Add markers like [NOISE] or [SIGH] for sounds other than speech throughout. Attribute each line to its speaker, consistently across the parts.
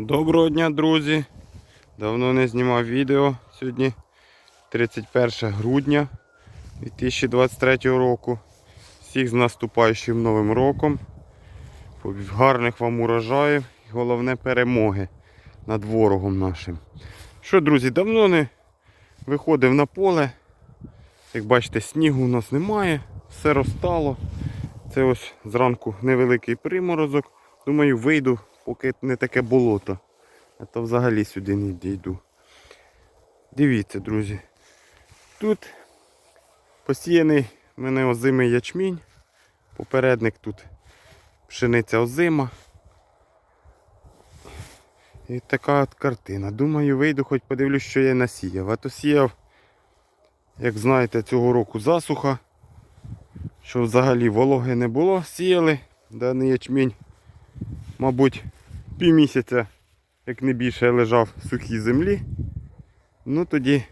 Speaker 1: Доброго дня, друзі! Давно не знімав відео. Сьогодні 31 грудня 2023 року. Всіх з наступаючим новим роком. Гарних вам урожаїв і головне перемоги над ворогом нашим. Що, друзі, давно не виходив на поле. Як бачите, снігу у нас немає, все розтало. Це ось зранку невеликий приморозок. Думаю, вийду, поки не таке болото. А то взагалі сюди не дійду. Дивіться, друзі. Тут посіяний в мене озимий ячмінь. Попередник тут пшениця озима. І така от картина. Думаю, вийду, хоч подивлюсь, що я насіяв. А то сіяв, як знаєте, цього року засуха. Що взагалі вологи не було, сіяли даний ячмінь. Мабуть, півмісяця, як не більше, лежав в сухій землі. Ну тоді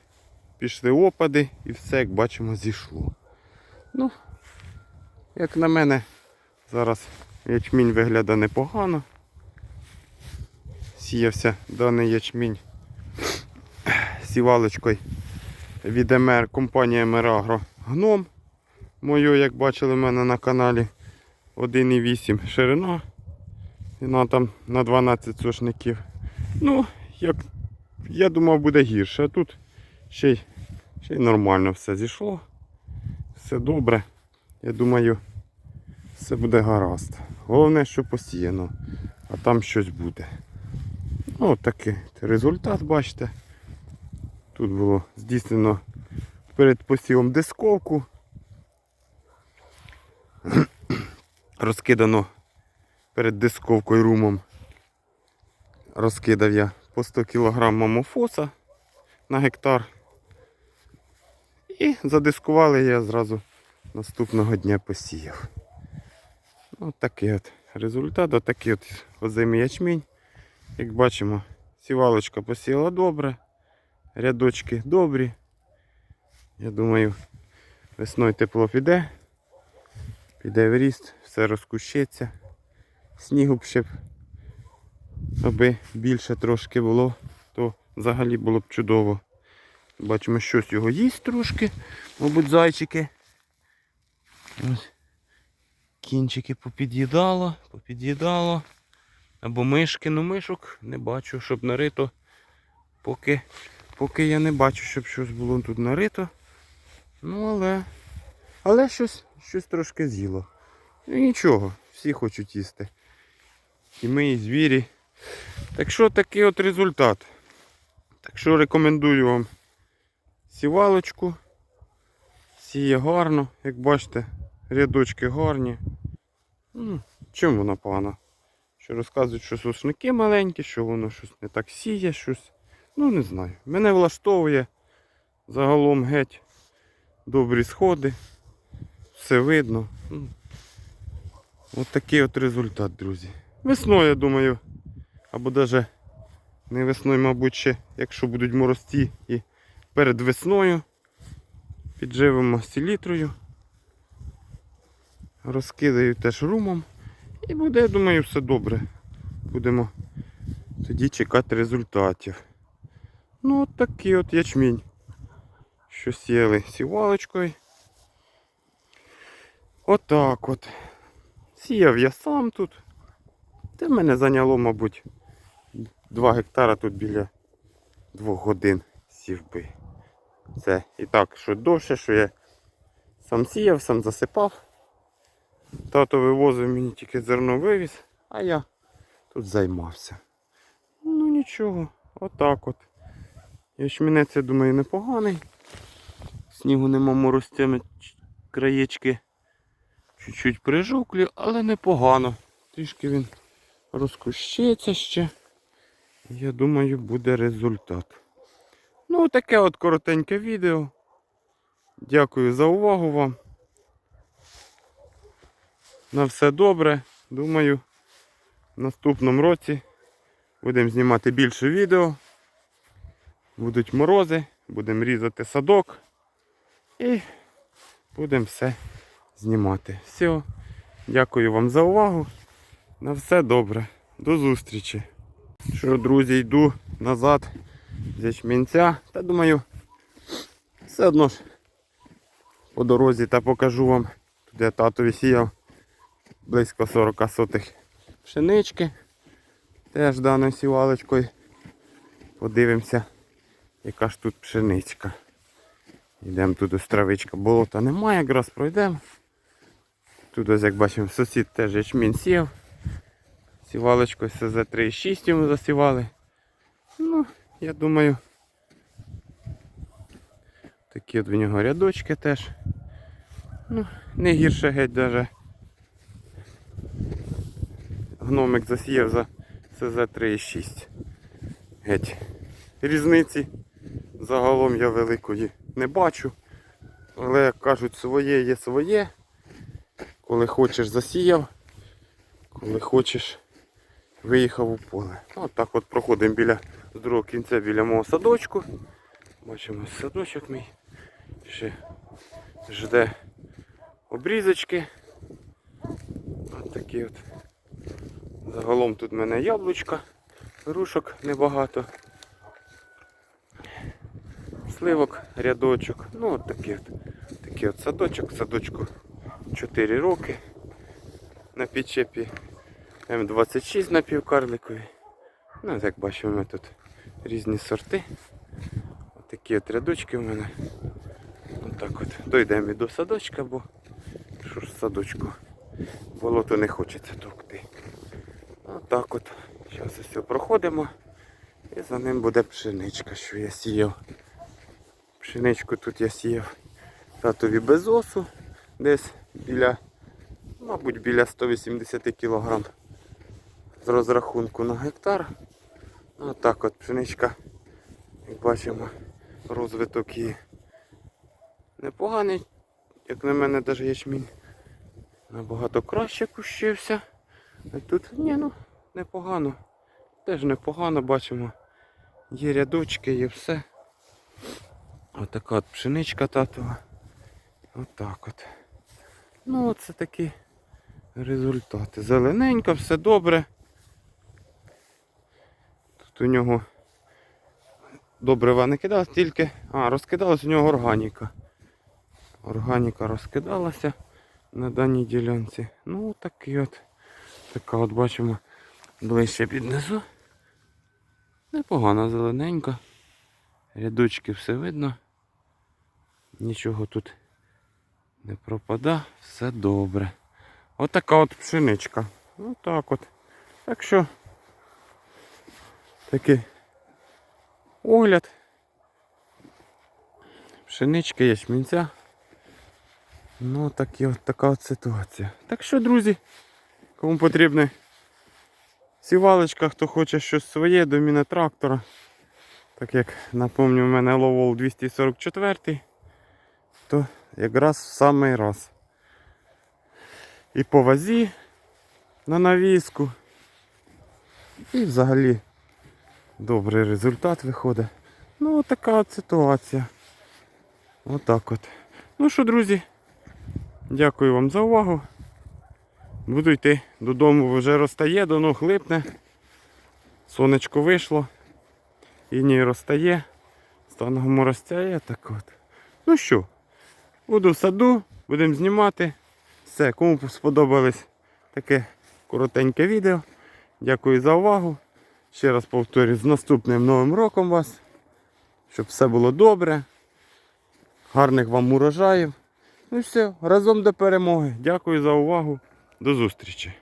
Speaker 1: пішли опади і все, як бачимо, зійшло. Ну, як на мене, зараз ячмінь виглядає непогано. Сіявся даний ячмінь сівалочкою від МР, компанії Мерагро Гном. Мою, як бачили в мене на каналі 1,8 ширина. Вона там на 12 сошників. Ну, як я думав, буде гірше. А тут ще й, ще й нормально все зійшло. Все добре. Я думаю, все буде гаразд. Головне, що посіяно, а там щось буде. Ну, такий результат, бачите. Тут було здійснено перед посівом дисковку. [CLEARS THROAT] Розкидано перед дисковкою румом. Розкидав я по 100 кг мамофоса на гектар. І задискували я зразу наступного дня посіяв. Ось такий от результат, отакий от озимий ячмінь. Як бачимо, сівалочка посіяла добре, рядочки добрі. Я думаю, весною тепло піде, піде в ріст, все розкущиться. Снігу б ще аби більше трошки було, то взагалі було б чудово. Бачимо, щось його їсть трошки, мабуть, зайчики. Ось. Кінчики попід'їдало, попід'їдало. Або мишки, ну мишок не бачу, щоб нарито. Поки, поки я не бачу, щоб щось було тут нарито. Ну але. Але щось, щось трошки з'їло. Нічого, всі хочуть їсти. І ми, і звірі. Так що такий от результат. Так що рекомендую вам сівалочку. Сіє гарно, як бачите, рядочки гарні. Ну, чим вона погана? Що розказують, що сушники маленькі, що воно щось не так сіє, щось. Ну не знаю. Мене влаштовує загалом геть добрі сходи. Все видно. От такий от результат, друзі. Весною, я думаю, або навіть не весною, мабуть, ще, якщо будуть морозці і перед весною підживимо селітрою. Розкидаю теж румом. І буде, я думаю, все добре. Будемо тоді чекати результатів. Ну от такий от ячмінь. Що сіяли сівалочкою. Отак от. Сіяв я сам тут. Це мене зайняло, мабуть, 2 гектара тут біля 2 годин сів би. Це і так, що довше, що я сам сіяв, сам засипав. Тато вивозив мені тільки зерно вивіз, а я тут займався. Ну нічого, отак от. Ячмінець, я думаю, непоганий. Снігу нема морозцями краєчки чуть-чуть прижуклі, але непогано. Трішки він розкущиться ще. Я думаю, буде результат. Ну, таке от коротеньке відео. Дякую за увагу вам. На все добре. Думаю, в наступному році будемо знімати більше відео. Будуть морози, будемо різати садок і будемо все знімати. Все. Дякую вам за увагу. На все добре. До зустрічі. Що, друзі, йду назад з ячмінця. Та думаю, все одно ж по дорозі та покажу вам. Тут я татові сіяв близько 40 сотих пшенички. Теж даною сівалочкою. Подивимося, яка ж тут пшеничка. Йдемо тут ось травичка. Болота немає, якраз пройдемо. Тут ось як бачимо сусід теж ячмінь сів. Сівалочкою СЗ3,6 йому засівали. Ну, я думаю, такі от в нього рядочки теж. Ну, не гірше геть даже. Гномик засіяв за СЗ3,6. Геть. Різниці загалом я великої не бачу. Але як кажуть, своє є своє. Коли хочеш засіяв, коли хочеш виїхав у поле. От так от проходимо біля з другого кінця біля мого садочку. Бачимо садочок мій. Ще жде обрізочки. От такі от. Загалом тут в мене яблучка, грушок небагато. Сливок, рядочок. Ну от такий от, такий от садочок. Садочку 4 роки на підчепі М26 на півкарликові. Ну, як бачимо, ми тут різні сорти. Такі от рядочки в мене. Отак от. Дойдемо і до садочка, бо що ж садочку болото не хочеться товкти. Отак от. Зараз все проходимо. І за ним буде пшеничка, що я сіяв. Пшеничку тут я сіяв татові без осу. Десь біля, мабуть, біля 180 кг з розрахунку на гектар. Отак от пшеничка, як бачимо, розвиток її непоганий, як на мене навіть ячмінь набагато краще кущився. А тут ні, ну, непогано. Теж непогано бачимо. Є рядочки, є все. Отака от пшеничка татова. Отак от. Ну оце такі результати. Зелененько, все добре. Тут у нього добрива не кидалось, тільки... А, розкидалась у нього органіка. Органіка розкидалася на даній ділянці. Ну такий от. Така от бачимо ближче під низу. Непогано зелененько. Рядочки все видно. Нічого тут не пропада, все добре. Отака от пшеничка. Отак от. Так що такий огляд. Пшенички, ячмінця. Ну такі от, така от ситуація. Так що, друзі, кому потрібна сівалочка, хто хоче щось своє до міні-трактора. Так як напомню, в мене Lowell 244, то якраз в самий раз. І по вазі на навіску. І взагалі добрий результат виходить. Ну от така от ситуація. Отак от. Ну що, друзі, дякую вам за увагу. Буду йти додому, вже розтає, до ног липне. Сонечко вийшло. Іній розтає. Станом розтяє так от. Ну що, буду в саду, будемо знімати. Все, кому сподобалось таке коротеньке відео. Дякую за увагу. Ще раз повторюю, з наступним новим роком вас. Щоб все було добре. Гарних вам урожаїв. Ну і все, разом до перемоги. Дякую за увагу. До зустрічі.